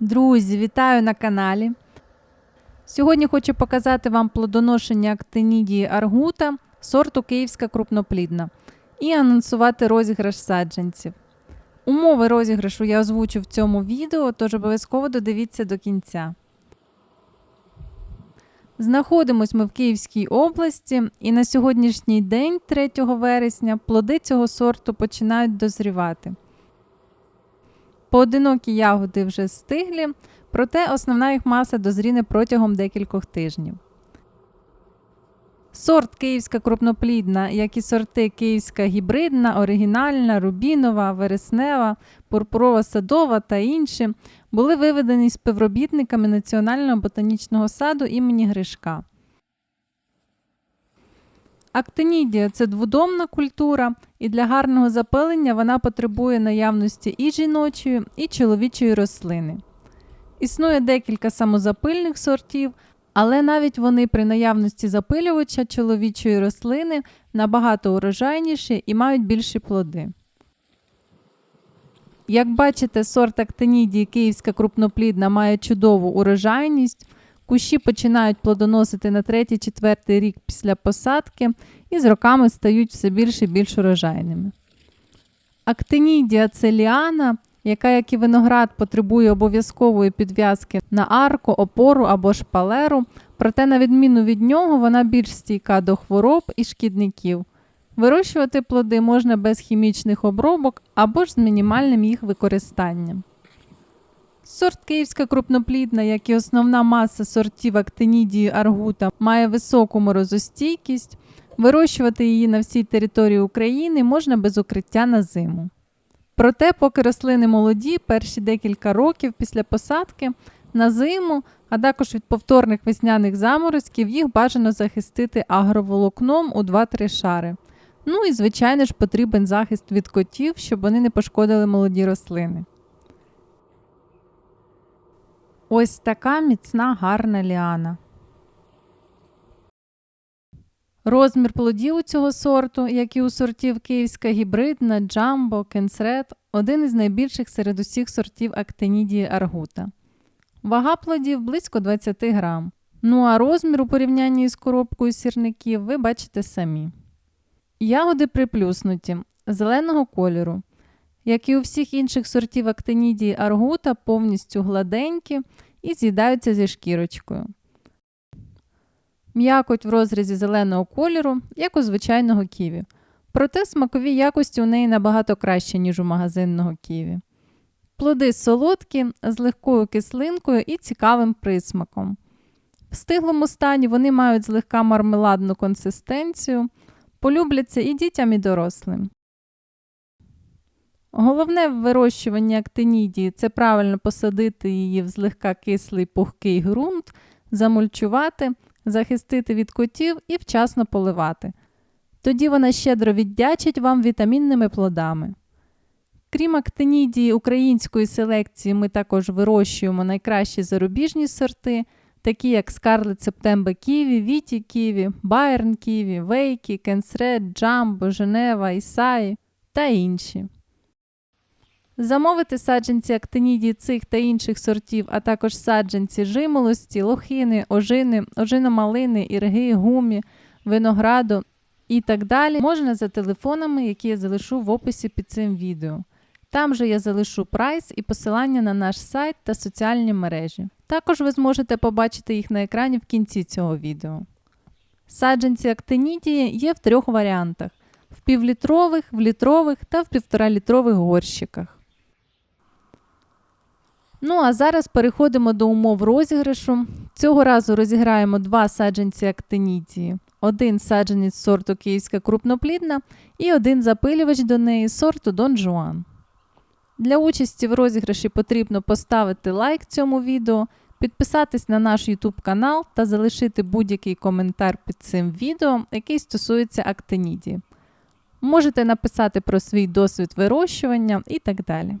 Друзі, вітаю на каналі. Сьогодні хочу показати вам плодоношення актинідії аргута сорту Київська крупноплідна і анонсувати розіграш саджанців. Умови розіграшу я озвучу в цьому відео, тож обов'язково додивіться до кінця. Знаходимось ми в Київській області, і на сьогоднішній день, 3 вересня, плоди цього сорту починають дозрівати. Поодинокі ягоди вже стиглі, проте основна їх маса дозріне протягом декількох тижнів. Сорт Київська крупноплідна, як і сорти Київська гібридна, оригінальна, рубінова, вереснева, пурпурова садова та інші, були виведені співробітниками Національного ботанічного саду імені Гришка. Актинідія це дводомна культура, і для гарного запилення вона потребує наявності і жіночої, і чоловічої рослини. Існує декілька самозапильних сортів, але навіть вони при наявності запилювача чоловічої рослини набагато урожайніші і мають більші плоди. Як бачите, сорт актинідії київська крупноплідна має чудову урожайність. Кущі починають плодоносити на 3-4 рік після посадки і з роками стають все більш і більш урожайними. Актинідія це ліана, яка, як і виноград, потребує обов'язкової підв'язки на арку, опору або шпалеру, проте, на відміну від нього, вона більш стійка до хвороб і шкідників. Вирощувати плоди можна без хімічних обробок або ж з мінімальним їх використанням. Сорт київська крупноплідна, як і основна маса сортів актинідії аргута, має високу морозостійкість. Вирощувати її на всій території України можна без укриття на зиму. Проте, поки рослини молоді, перші декілька років після посадки на зиму, а також від повторних весняних заморозків, їх бажано захистити агроволокном у 2-3 шари. Ну і, звичайно ж, потрібен захист від котів, щоб вони не пошкодили молоді рослини. Ось така міцна гарна ліана. Розмір плодів у цього сорту, як і у сортів київська гібридна, джамбо, кенсред, один із найбільших серед усіх сортів актинідії аргута. Вага плодів близько 20 грам. Ну а розмір у порівнянні з коробкою сірників ви бачите самі. Ягоди приплюснуті, зеленого кольору. Як і у всіх інших сортів актинідії аргута, повністю гладенькі і з'їдаються зі шкірочкою. М'якоть в розрізі зеленого кольору, як у звичайного ківі. Проте смакові якості у неї набагато краще, ніж у магазинного ківі. Плоди солодкі, з легкою кислинкою і цікавим присмаком. В стиглому стані вони мають злегка мармеладну консистенцію, полюбляться і дітям, і дорослим. Головне в вирощуванні актинідії це правильно посадити її в злегка кислий пухкий ґрунт, замульчувати, захистити від котів і вчасно поливати. Тоді вона щедро віддячить вам вітамінними плодами. Крім актинідії української селекції, ми також вирощуємо найкращі зарубіжні сорти, такі як Scarlet September Ківі, Віті Ківі, Байерн Ківі, Вейкі, Кенсред, Джамбо, Женева, Ісаї та інші. Замовити саджанці актинідії цих та інших сортів, а також саджанці жимолості, лохини, ожини, ожиномалини, ірги, гумі, винограду і так далі можна за телефонами, які я залишу в описі під цим відео. Там же я залишу прайс і посилання на наш сайт та соціальні мережі. Також ви зможете побачити їх на екрані в кінці цього відео. Саджанці актинідії є в трьох варіантах: в півлітрових, в літрових та в півторалітрових горщиках. Ну, а зараз переходимо до умов розіграшу. Цього разу розіграємо два саджанці актинідії. Один саджанець сорту Київська крупноплідна і один запилювач до неї сорту Дон Жуан. Для участі в розіграші потрібно поставити лайк цьому відео, підписатись на наш YouTube канал та залишити будь-який коментар під цим відео, який стосується актинідії. Можете написати про свій досвід вирощування і так далі.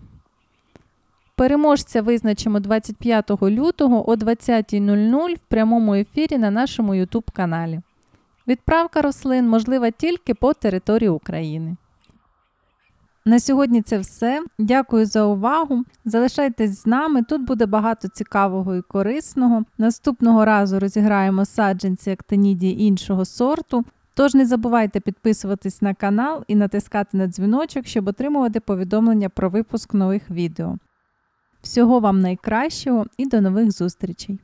Переможця визначимо 25 лютого о 20.00 в прямому ефірі на нашому YouTube каналі. Відправка рослин можлива тільки по території України. На сьогодні це все. Дякую за увагу. Залишайтесь з нами. Тут буде багато цікавого і корисного. Наступного разу розіграємо саджанці актинідії іншого сорту. Тож не забувайте підписуватись на канал і натискати на дзвіночок, щоб отримувати повідомлення про випуск нових відео. Всього вам найкращого і до нових зустрічей!